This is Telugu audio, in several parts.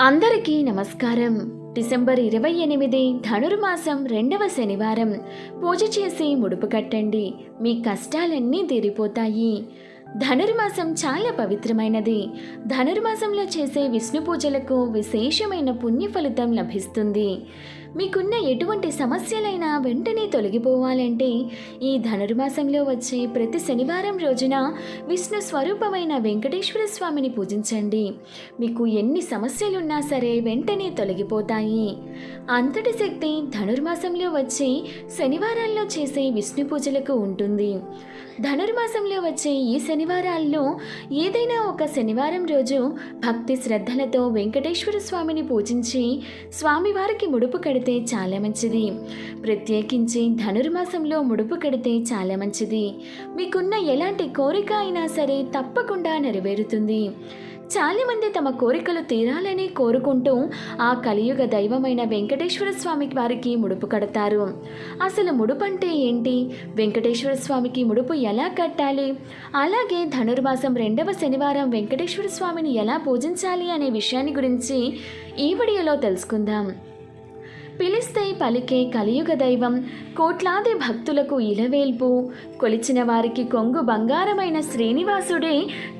అందరికీ నమస్కారం. డిసెంబర్ ఇరవై ఎనిమిది ధనుర్మాసం రెండవ శనివారం. పూజ చేసి ముడుపు కట్టండి. మీ కష్టాలన్నీ తీరిపోతాయి. ధనుర్మాసం చాలా పవిత్రమైనది. ధనుర్మాసంలో చేసే విష్ణు పూజలకు విశేషమైన పుణ్య ఫలితం లభిస్తుంది. మీకున్న ఎటువంటి సమస్యలైనా వెంటనే తొలగిపోవాలంటే ఈ ధనుర్మాసంలో వచ్చే ప్రతి శనివారం రోజున విష్ణు స్వరూపమైన వెంకటేశ్వర స్వామిని పూజించండి. మీకు ఎన్ని సమస్యలున్నా సరే వెంటనే తొలగిపోతాయి. అంతటి శక్తి ధనుర్మాసంలో వచ్చే శనివారాల్లో చేసే విష్ణు పూజలకు ఉంటుంది. ధనుర్మాసంలో వచ్చే ఈ శనివారాల్లో ఏదైనా ఒక శనివారం రోజు భక్తి శ్రద్ధలతో వెంకటేశ్వర స్వామిని పూజించి స్వామివారికి ముడుపు కడితే చాలా మంచిది. ప్రత్యేకించి ధనుర్మాసంలో ముడుపు కడితే చాలా మంచిది. మీకున్న ఎలాంటి కోరిక అయినా సరే తప్పకుండా నెరవేరుతుంది. చాలామంది తమ కోరికలు తీరాలని కోరుకుంటూ ఆ కలియుగ దైవమైన వెంకటేశ్వర స్వామి వారికి ముడుపు కడతారు. అసలు ముడుపు అంటే ఏంటి? వెంకటేశ్వర స్వామికి ముడుపు ఎలా కట్టాలి? అలాగే ధనుర్మాసం రెండవ శనివారం వెంకటేశ్వర స్వామిని ఎలా పూజించాలి అనే విషయాన్ని గురించి ఈ వీడియోలో తెలుసుకుందాం. పిలిస్తే పలికే కలియుగ దైవం కోట్లాది భక్తులకు ఇలవేల్పు. కొలిచిన వారికి కొంగు బంగారమైన శ్రీనివాసుడే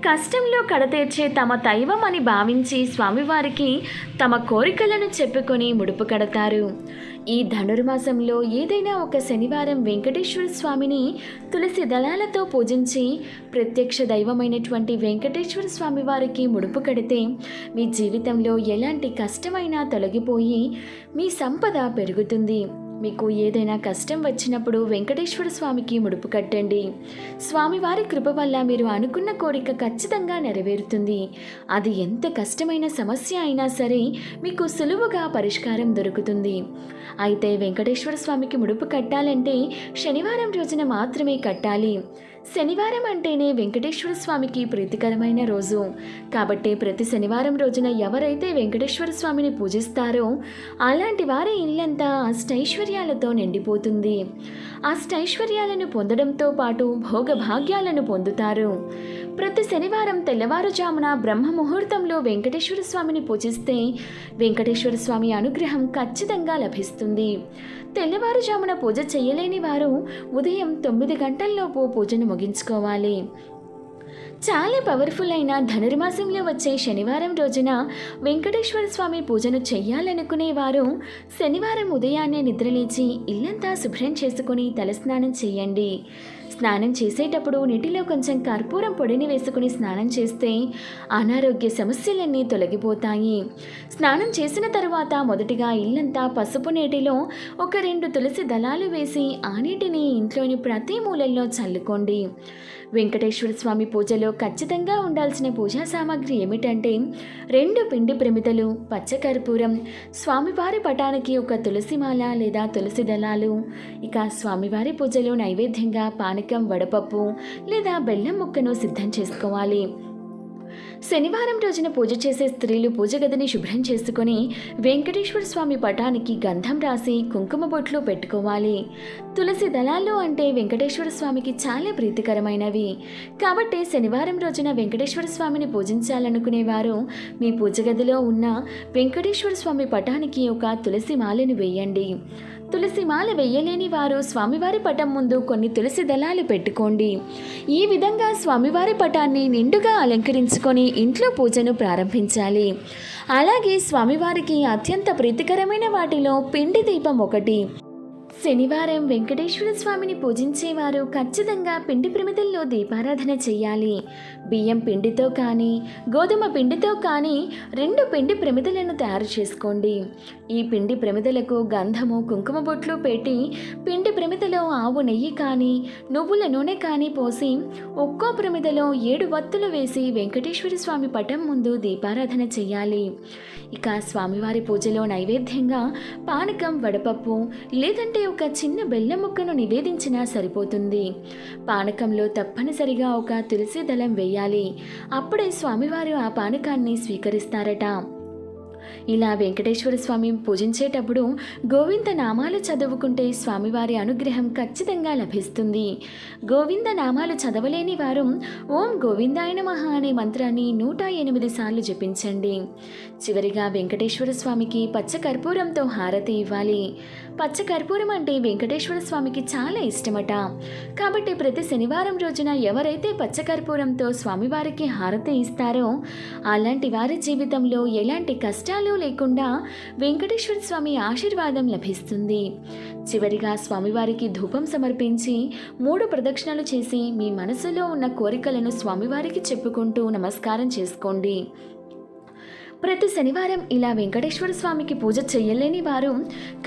కష్టంలో కడతీర్చే తమ దైవం అని భావించి స్వామివారికి తమ కోరికలను చెప్పుకొని ముడుపు కడతారు. ఈ ధనుర్మాసంలో ఏదైనా ఒక శనివారం వెంకటేశ్వర స్వామిని తులసి దళాలతో పూజించి ప్రత్యక్ష దైవమైనటువంటి వెంకటేశ్వర స్వామి వారికి ముడుపు కడితే మీ జీవితంలో ఎలాంటి కష్టమైనా తొలగిపోయి మీ సంపద పెరుగుతుంది. మీకు ఏదైనా కష్టం వచ్చినప్పుడు వెంకటేశ్వర స్వామికి ముడుపు కట్టండి. స్వామివారి కృప వల్ల మీరు అనుకున్న కోరిక ఖచ్చితంగా నెరవేరుతుంది. అది ఎంత కష్టమైన సమస్య అయినా సరే మీకు సులువుగా పరిష్కారం దొరుకుతుంది. అయితే వెంకటేశ్వర స్వామికి ముడుపు కట్టాలంటే శనివారం రోజున మాత్రమే కట్టాలి. శనివారం అంటేనే వెంకటేశ్వర స్వామికి ప్రీతికరమైన రోజు. కాబట్టి ప్రతి శనివారం రోజున ఎవరైతే వెంకటేశ్వర స్వామిని పూజిస్తారో అలాంటి వారి ఇల్లంతా అష్టైశ్వర్యాలతో నిండిపోతుంది. అష్టైశ్వర్యాలను పొందడంతో పాటు భోగభాగ్యాలను పొందుతారు. ప్రతి శనివారం తెల్లవారుజామున బ్రహ్మ ముహూర్తంలో వెంకటేశ్వర స్వామిని పూజిస్తే వెంకటేశ్వర స్వామి అనుగ్రహం ఖచ్చితంగా లభిస్తుంది. తెల్లవారుజామున పూజ చేయలేని వారు ఉదయం తొమ్మిది గంటల్లోపు పూజను ముగించుకోవాలి. చాలా పవర్ఫుల్ అయిన ధనుర్మాసంలో వచ్చే శనివారం రోజున వెంకటేశ్వర స్వామి పూజను చేయాలనుకునేవారు శనివారం ఉదయాన్నే నిద్రలేచి ఇల్లంతా శుభ్రం చేసుకుని తలస్నానం చేయండి. స్నానం చేసేటప్పుడు నీటిలో కొంచెం కర్పూరం పొడిని వేసుకుని స్నానం చేస్తే అనారోగ్య సమస్యలన్నీ తొలగిపోతాయి. స్నానం చేసిన తర్వాత మొదటిగా ఇల్లంతా పసుపు నీటిలో ఒక రెండు తులసి దళాలు వేసి ఆ నీటిని ఇంట్లోని ప్రతి మూలల్లో చల్లుకోండి. వెంకటేశ్వర స్వామి పూజలో ఖచ్చితంగా ఉండాల్సిన పూజా సామాగ్రి ఏమిటంటే రెండు పిండి ప్రమిదలు పచ్చకర్పూరం స్వామివారి పటానికి ఒక తులసిమాల లేదా తులసి దళాలు. ఇక స్వామివారి పూజలో నైవేద్యంగా స్థానికం వడపప్పు లేదా బెల్లం ముక్కను సిద్ధం చేసుకోవాలి. శనివారం రోజున పూజ చేసే స్త్రీలు పూజ గదిని శుభ్రం చేసుకొని వెంకటేశ్వర స్వామి పటానికి గంధం రాసి కుంకుమ బొట్లు పెట్టుకోవాలి. తులసి దళాలు అంటే వెంకటేశ్వర స్వామికి చాలా ప్రీతికరమైనవి. కాబట్టి శనివారం రోజున వెంకటేశ్వర స్వామిని పూజించాలనుకునేవారు. మీ పూజ గదిలో ఉన్న వెంకటేశ్వర స్వామి పటానికి ఒక తులసి మాలను వేయండి. తులసి మాల వెయ్యలేని వారు స్వామివారి పటం ముందు కొన్ని తులసి దళాలు పెట్టుకోండి. ఈ విధంగా స్వామివారి పటాన్ని నిండుగా అలంకరించుకొని ఇంట్లో పూజను ప్రారంభించాలి. అలాగే స్వామివారికి అత్యంత ప్రీతికరమైన వాటిలో పిండి దీపం ఒకటి శనివారం వెంకటేశ్వర స్వామిని పూజించేవారు ఖచ్చితంగా పిండి ప్రమిదల్లో దీపారాధన చేయాలి. బియ్యం పిండితో కానీ గోధుమ పిండితో కానీ రెండు పిండి ప్రమిదలను తయారు చేసుకోండి. ఈ పిండి ప్రమిదలకు గంధము కుంకుమ బొట్లు పెట్టి పిండి ప్రమిదలో ఆవు నెయ్యి కానీ నువ్వుల నూనె కానీ పోసి ఒక్కో ప్రమిదలో ఏడు వత్తులు వేసి వెంకటేశ్వర స్వామి పటం ముందు దీపారాధన చేయాలి. ఇక స్వామివారి పూజలో నైవేద్యంగా పానకం వడపప్పు లేదంటే ఒక చిన్న బెల్లం ముక్కను నివేదించినా సరిపోతుంది. పానకంలో తప్పనిసరిగా ఒక తులసి దళం వేయాలి. అప్పుడే స్వామివారు ఆ పానకాన్ని స్వీకరిస్తారట. ఇలా వెంకటేశ్వర స్వామి పూజించేటప్పుడు గోవింద నామాలు చదువుకుంటే స్వామివారి అనుగ్రహం ఖచ్చితంగా లభిస్తుంది. గోవింద నామాలు చదవలేని వారు ఓం గోవిందాయన మహా అనే మంత్రాన్ని నూట ఎనిమిది సార్లు జపించండి. చివరిగా వెంకటేశ్వర స్వామికి పచ్చ కర్పూరంతో హారతి ఇవ్వాలి. పచ్చ కర్పూరం అంటే వెంకటేశ్వర స్వామికి చాలా ఇష్టమట. కాబట్టి ప్రతి శనివారం రోజున ఎవరైతే పచ్చ కర్పూరంతో స్వామివారికి హారతి ఇస్తారో అలాంటి వారి జీవితంలో ఎలాంటి కష్టాలు లేకుండా వెంకటేశ్వర స్వామి ఆశీర్వాదం లభిస్తుంది. చివరిగా స్వామివారికి ధూపం సమర్పించి మూడు ప్రదక్షిణలు చేసి మీ మనసులో ఉన్న కోరికలను స్వామివారికి చెప్పుకుంటూ నమస్కారం చేసుకోండి. ప్రతి శనివారం ఇలా వెంకటేశ్వర స్వామికి పూజ చేయలేని వారు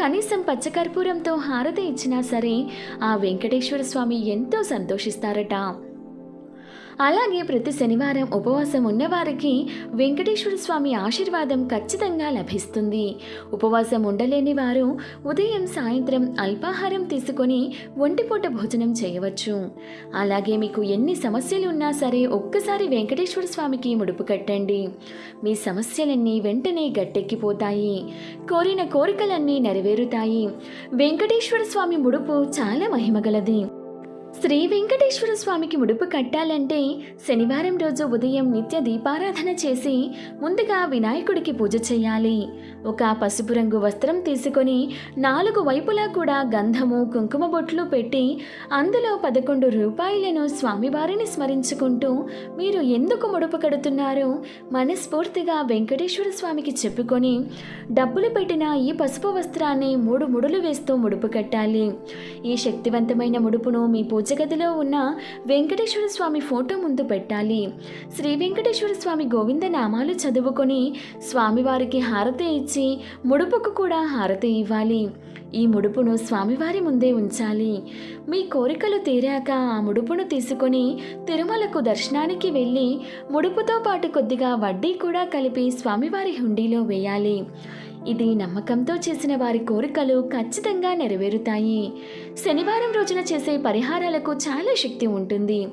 కనీసం పచ్చకర్పూరంతో హారతి ఇచ్చినా సరే ఆ వెంకటేశ్వర స్వామి ఎంతో సంతోషిస్తారట. అలాగే ప్రతి శనివారం ఉపవాసం ఉన్నవారికి వెంకటేశ్వర స్వామి ఆశీర్వాదం ఖచ్చితంగా లభిస్తుంది. ఉపవాసం ఉండలేని వారు ఉదయం సాయంత్రం అల్పాహారం తీసుకొని ఒంటిపూట భోజనం చేయవచ్చు. అలాగే మీకు ఎన్ని సమస్యలు ఉన్నా సరే ఒక్కసారి వెంకటేశ్వర స్వామికి ముడుపు కట్టండి. మీ సమస్యలన్నీ వెంటనే గట్టెక్కిపోతాయి. కోరిన కోరికలన్నీ నెరవేరుతాయి. వెంకటేశ్వర స్వామి ముడుపు చాలా మహిమగలది. శ్రీ వెంకటేశ్వర స్వామికి ముడుపు కట్టాలంటే శనివారం రోజు ఉదయం నిత్య దీపారాధన చేసి ముందుగా వినాయకుడికి పూజ చేయాలి. ఒక పసుపు రంగు వస్త్రం తీసుకొని నాలుగు వైపులా కూడా గంధము కుంకుమ బొట్లు పెట్టి అందులో పదకొండు రూపాయలను స్వామివారిని స్మరించుకుంటూ మీరు ఎందుకు ముడుపు కడుతున్నారో మనస్ఫూర్తిగా వెంకటేశ్వర స్వామికి చెప్పుకొని డబ్బులు పెట్టిన ఈ పసుపు వస్త్రాన్ని మూడు ముడులు వేస్తూ ముడుపు కట్టాలి. ఈ శక్తివంతమైన ముడుపును మీ పూజ గదిలో ఉన్న వెంకటేశ్వర స్వామి ఫోటో ముందు పెట్టాలి. శ్రీ వెంకటేశ్వర స్వామి గోవింద నామాలు చదువుకొని స్వామివారికి హారతి ఇచ్చి ముడుపుకు కూడా హారతి ఇవ్వాలి. ఈ ముడుపును స్వామివారి ముందే ఉంచాలి. మీ కోరికలు తీరాక ఆ ముడుపును తీసుకొని తిరుమలకు దర్శనానికి వెళ్ళి ముడుపుతో పాటు కొద్దిగా వడ్డీ కూడా కలిపి స్వామివారి హుండీలో వేయాలి. ఇది నమ్మకంతో చేసిన వారి కోరికలు ఖచ్చితంగా నెరవేరుతాయి. శనివారం రోజున చేసే పరిహారాలకు చాలా శక్తి ఉంటుంది.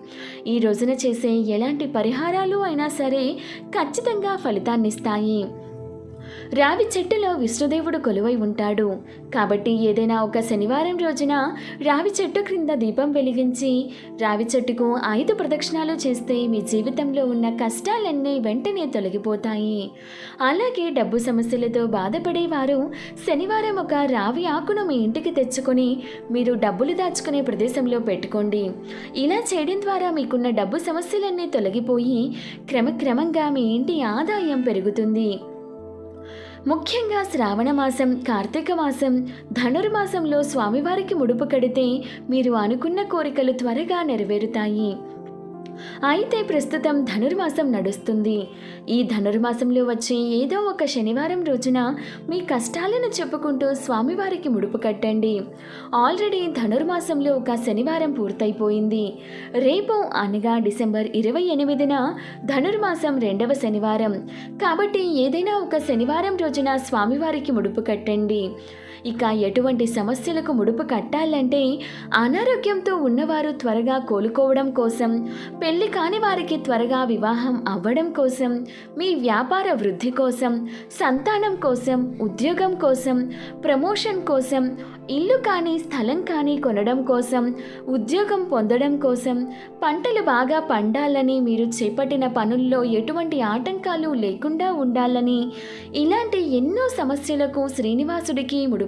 ఈ రోజున చేసే ఎలాంటి పరిహారాలు అయినా సరే ఖచ్చితంగా ఫలితాన్నిస్తాయి. రావి చెట్టులో విష్ణుదేవుడు కొలువై ఉంటాడు. కాబట్టి ఏదైనా ఒక శనివారం రోజున రావి చెట్టు క్రింద దీపం వెలిగించి రావి చెట్టుకు ఐదు ప్రదక్షిణాలు చేస్తే మీ జీవితంలో ఉన్న కష్టాలన్నీ వెంటనే తొలగిపోతాయి. అలాగే డబ్బు సమస్యలతో బాధపడేవారు శనివారం ఒక రావి ఆకును మీ ఇంటికి తెచ్చుకొని మీరు డబ్బులు దాచుకునే ప్రదేశంలో పెట్టుకోండి. ఇలా చేయడం ద్వారా మీకున్న డబ్బు సమస్యలన్నీ తొలగిపోయి క్రమక్రమంగా మీ ఇంటి ఆదాయం పెరుగుతుంది. ముఖ్యంగా శ్రావణ మాసం కార్తీక మాసం ధనుర్మాసంలో స్వామివారికి ముడుపు కడితే మీరు అనుకున్న కోరికలు త్వరగా నెరవేరుతాయి. అయితే ప్రస్తుతం ధనుర్మాసం నడుస్తుంది. ఈ ధనుర్మాసంలో వచ్చే ఏదో ఒక శనివారం రోజున మీ కష్టాలను చెప్పుకుంటూ స్వామివారికి ముడుపు కట్టండి. ఆల్రెడీ ధనుర్మాసంలో ఒక శనివారం పూర్తయిపోయింది. రేపు అనగా డిసెంబర్ ఇరవై ఎనిమిదిన ధనుర్మాసం రెండవ శనివారం. కాబట్టి ఏదైనా ఒక శనివారం రోజున స్వామివారికి ముడుపు కట్టండి. ఇక ఎటువంటి సమస్యలకు ముడుపు కట్టాలంటే అనారోగ్యంతో ఉన్నవారు త్వరగా కోలుకోవడం కోసం పెళ్ళి కాని వారికి త్వరగా వివాహం అవ్వడం కోసం మీ వ్యాపార వృద్ధి కోసం సంతానం కోసం ఉద్యోగం కోసం ప్రమోషన్ కోసం ఇల్లు కానీ స్థలం కానీ కొనడం కోసం ఉద్యోగం పొందడం కోసం పంటలు బాగా పండాలని మీరు చేపట్టిన పనుల్లో ఎటువంటి ఆటంకాలు లేకుండా ఉండాలని ఇలాంటి ఎన్నో సమస్యలకు శ్రీనివాసుడికి ముడుపు